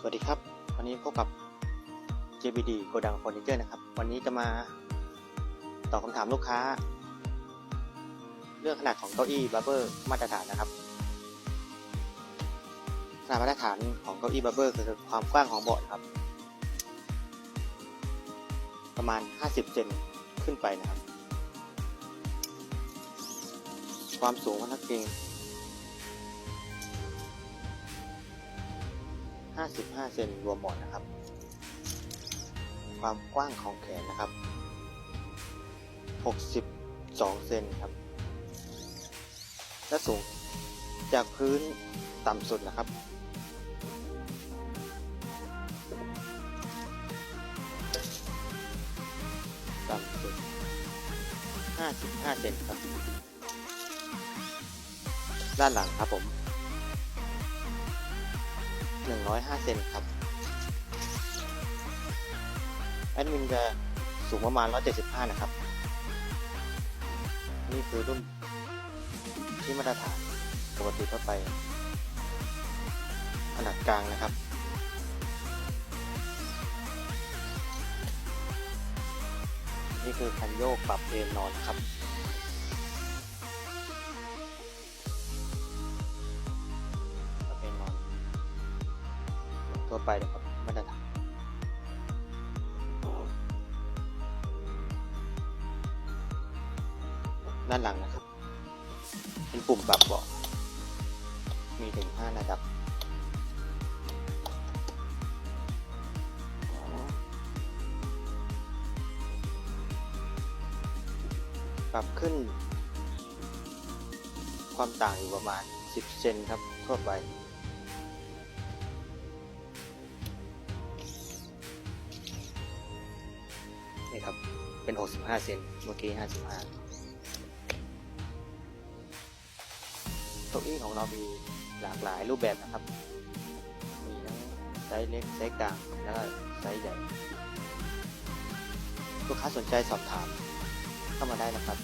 สวัสดีครับ วันนี้พบกับ JBD โกดังเฟอร์นิเจอร์นะครับ วันนี้จะมาตอบคำถามลูกค้า เรื่องขนาดของเก้าอี้บับเบอร์มาตรฐานนะครับ ขนาดมาตรฐานของเก้าอี้บับเบอร์คือความกว้างของเบาะครับ ประมาณ 50 เซนขึ้นไปนะครับ ความสูงของนักเกง 55 เซนรวมหมดนะครับ ความกว้างของแขนนะครับ 62 เซนครับ และสูงจากพื้นต่ำสุดนะครับ ต่ำสุด 55 เซนครับ ด้านหลังครับผม 105 เซนครับ แอดมินจะสูงประมาณ 175 นะครับ นี่คือรุ่นที่มาตรฐานปกติทั่วไป ขนาดกลางนะครับนี่คือคันโยกปรับเอนนอนครับ ทั่วไปเลยครับมาตรฐานด้านหลังนะครับ เป็นปุ่มปรับเบาะมีถึง 5 ระดับ ปรับขึ้น ความต่างอยู่ประมาณ 10 เซนครับทั่วไป นี่ครับ เป็น 65 เซนเมื่อกี้ 55เก้าอี้ของเรามีหลากหลายรูปแบบนะครับ มีทั้งไซส์เล็กไซส์กลางแล้วก็ไซส์ใหญ่ ลูกค้าสนใจสอบถามเข้ามาได้นะครับ